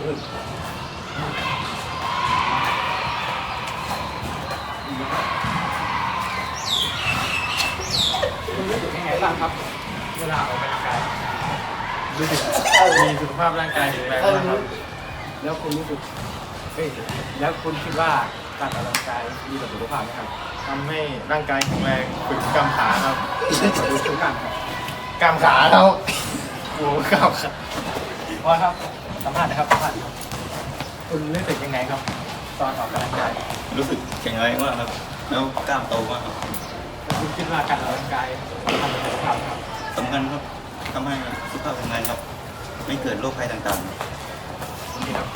คุณรู้สึกยังไงบ้างครับ เวลาออกกำลังกายรู้สึกมีสุขภาพร่างกายแข็งแรงมากครับ แล้วคุณรู้สึกเอ้ยแล้วคุณคิดว่าการออกกำลังกายดีต่อสุขภาพไหมครับทำให้ร่างกายแข็งแรงฝึกกำขาครับดูสุขภาพครับกำขาครับโอ้กำขาพอครับ สัมภาษณ์นะครับสัมภาษณ์ครับคุณรู้สึกยังไงครับ ตอนออกกำลังกายรู้สึกแข็งแรงมากครับ แล้วกล้ามโตมากครับแล้วคุณคิดว่าการออกกำลังกายสำคัญต่อสุขภาพไหมครับสำคัญครับทำให้สุขภาพแข็งแรงครับ ไม่เกิดโรคภัยต่างๆนี่ครับ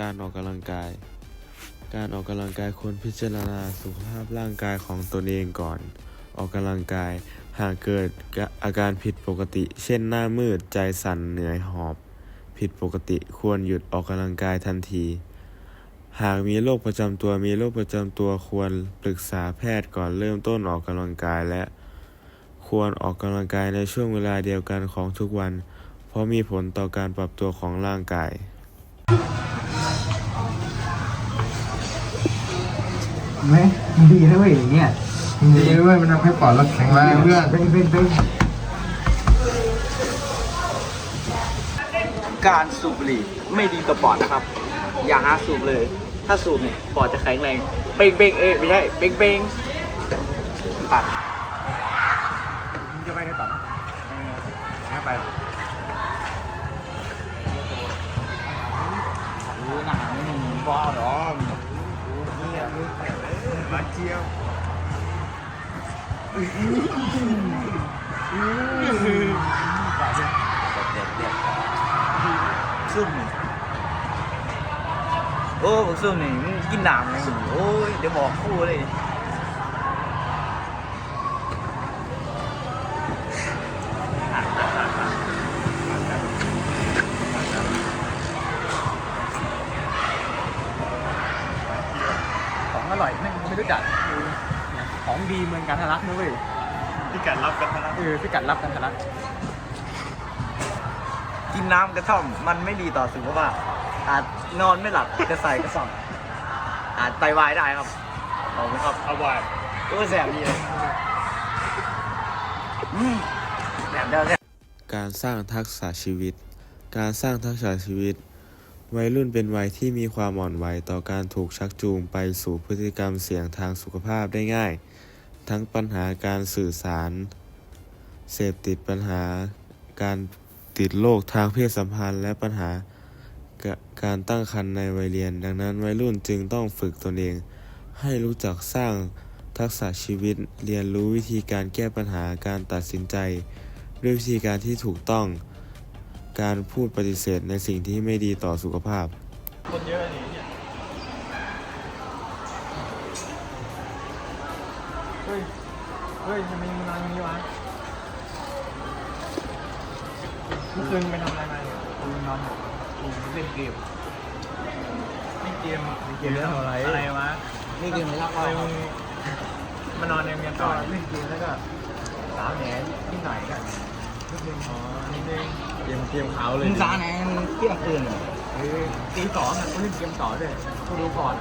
การออกกำลังกาย การออกกำลังกายควรพิจารณาสุขภาพร่างกายของตนเองก่อน ออกกำลังกายหากเกิดอาการผิดปกติ เช่นหน้ามืดใจสั่นเหนื่อยหอบ ผิดปกติควรหยุดออกกำลังกายทันที หากมีโรคประจำตัวมีโรคประจำตัวควรปรึกษาแพทย์ก่อนเริ่มต้นออกกำลังกายและ ควรออกกำลังกายในช่วงเวลาเดียวกันของทุกวัน เพราะมีผลต่อการปรับตัวของร่างกายไหมดีนะเว้ยอย่างเงี้ยดีด้วยมันทำให้ปอดเราแข็งแรงเพื่อนเป็นเป็นเป็น การสูบบุหรี่ไม่ดีต่อปอดนะครับ อย่าหาสูบเลย ถ้าสูบเนี่ยปอดจะแข็งแรงเป้งเป้งเอ้ยไม่ใช่เป้งเป้งปัดจะไปได้ต่อไม่ไปหรอกรู้หนังมึงบ้าหรอเนี่ยมึงมาเจียว ซุ่มนี่โอ้ผมซุ่มนี่มึงกินน้ำเลยมึงโอ้ยเดี๋ยวบอกคู่เลยของอร่อยไม่ไม่รู้จักของดีเมืองกันทะลักนะเว้ยที่การรับกันนะเออพิกัดรับกันทะลัก กินน้ำกระท่อม มันไม่ดีต่อสุขภาพอาจนอนไม่หลับจะใส่กระสอบอาจไตวายได้ครับลองไหมครับเอาไว้โอ้ยแสบดีเลยอืมแสบเดียวแสบการสร้างทักษะชีวิต การสร้างทักษะชีวิต วัยรุ่นเป็นวัยที่มีความอ่อนไหวต่อการถูกชักจูงไปสู่พฤติกรรมเสี่ยงทางสุขภาพได้ง่าย ทั้งปัญหาการสื่อสาร เสพติดปัญหาการ ติดโรคทางเพศสัมพันธ์และปัญหาการตั้งครรภ์ในวัยเรียน ดังนั้นวัยรุ่นจึงต้องฝึกตนเอง ให้รู้จักสร้างทักษะชีวิต เรียนรู้วิธีการแก้ปัญหาการตัดสินใจ ด้วยวิธีการที่ถูกต้อง การพูดปฏิเสธในสิ่งที่ไม่ดีต่อสุขภาพ คนเยอะนี่เนี่ยเฮ้ย เฮ้ยทำไมมึงนอนอย่างนี้วะ เมื่อคืนไปทำอะไรมาเนี่ยกูนอนอยู่กูเล่นเกมเล่นเกมเล่นเกมแล้วอะไรอะไรวะนี่กินไม่รับทำไมมึงมานอนในโรงเรียนก่อนเล่นเกมแล้วก็สาวแหนนิดหน่อยกันนิดนึงอ๋อนิดนึงเกมเกมขาวเลยมึงสาแหนมึงเที่ยงคืนเหรอเออตีสองอะกูเล่นเกมต่อด้วยกูดูก่อน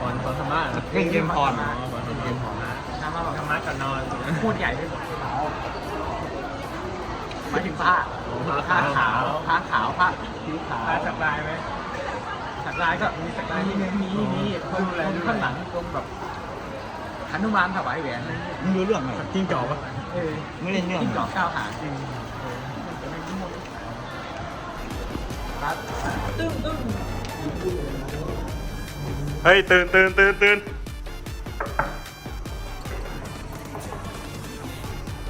ก่อนก่อนธรรมะเล่นเกมก่อนก่อนเล่นเกมก่อนนะธรรมะบอกธรรมะก่อนนอนพูดใหญ่ไปหมด หมายถึงผ้าผ้าขาวผ้าขาวผ้าผิวขาวผ้าสักลายไหมสักลายก็มีสักลายมีมีมีตรงข้างหลังตรงแบบหนุมานถวายแหวนมึงรู้เรื่องไหมจิ้งจอกปะเออไม่เล่นเรื่องจิ้งจอกเก้าหางจริงครับเฮ้ย ตื่นตื่นตื่นตื่น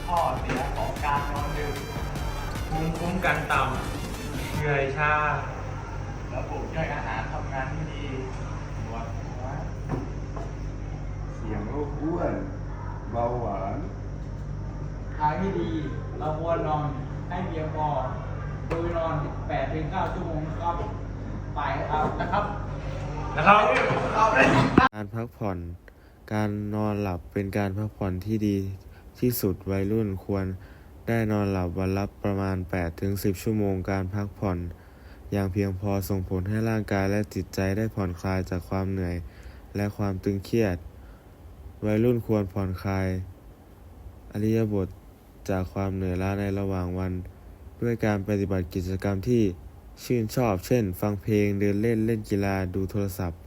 ข้อเสียของการนอนดึก ภูมิคุ้มกันต่ำเหนื่อยชาระบบย่อยอาหารทำงานไม่ดีปวดหัวเสียงโรคอ้วนเบาหวานทางที่ดีเราควรนอนให้เพียงพอโดยนอน8ถึง9ชั่วโมงครับไปครับนะครับนะครับการพักผ่อน การนอนหลับเป็นการพักผ่อนที่ดีที่สุดวัยรุ่นควร ได้นอนหลับวันละประมาณ 8-10 ชั่วโมงการพักผ่อน อย่างเพียงพอส่งผลให้ร่างกายและจิตใจได้ผ่อนคลายจากความเหนื่อย และความตึงเครียด วัยรุ่นควรผ่อนคลายอริยบทจากความเหนื่อยล้าในระหว่างวัน ด้วยการปฏิบัติกิจกรรมที่ชื่นชอบ เช่น ฟังเพลง เดินเล่น เล่นกีฬา ดูโทรศัพท์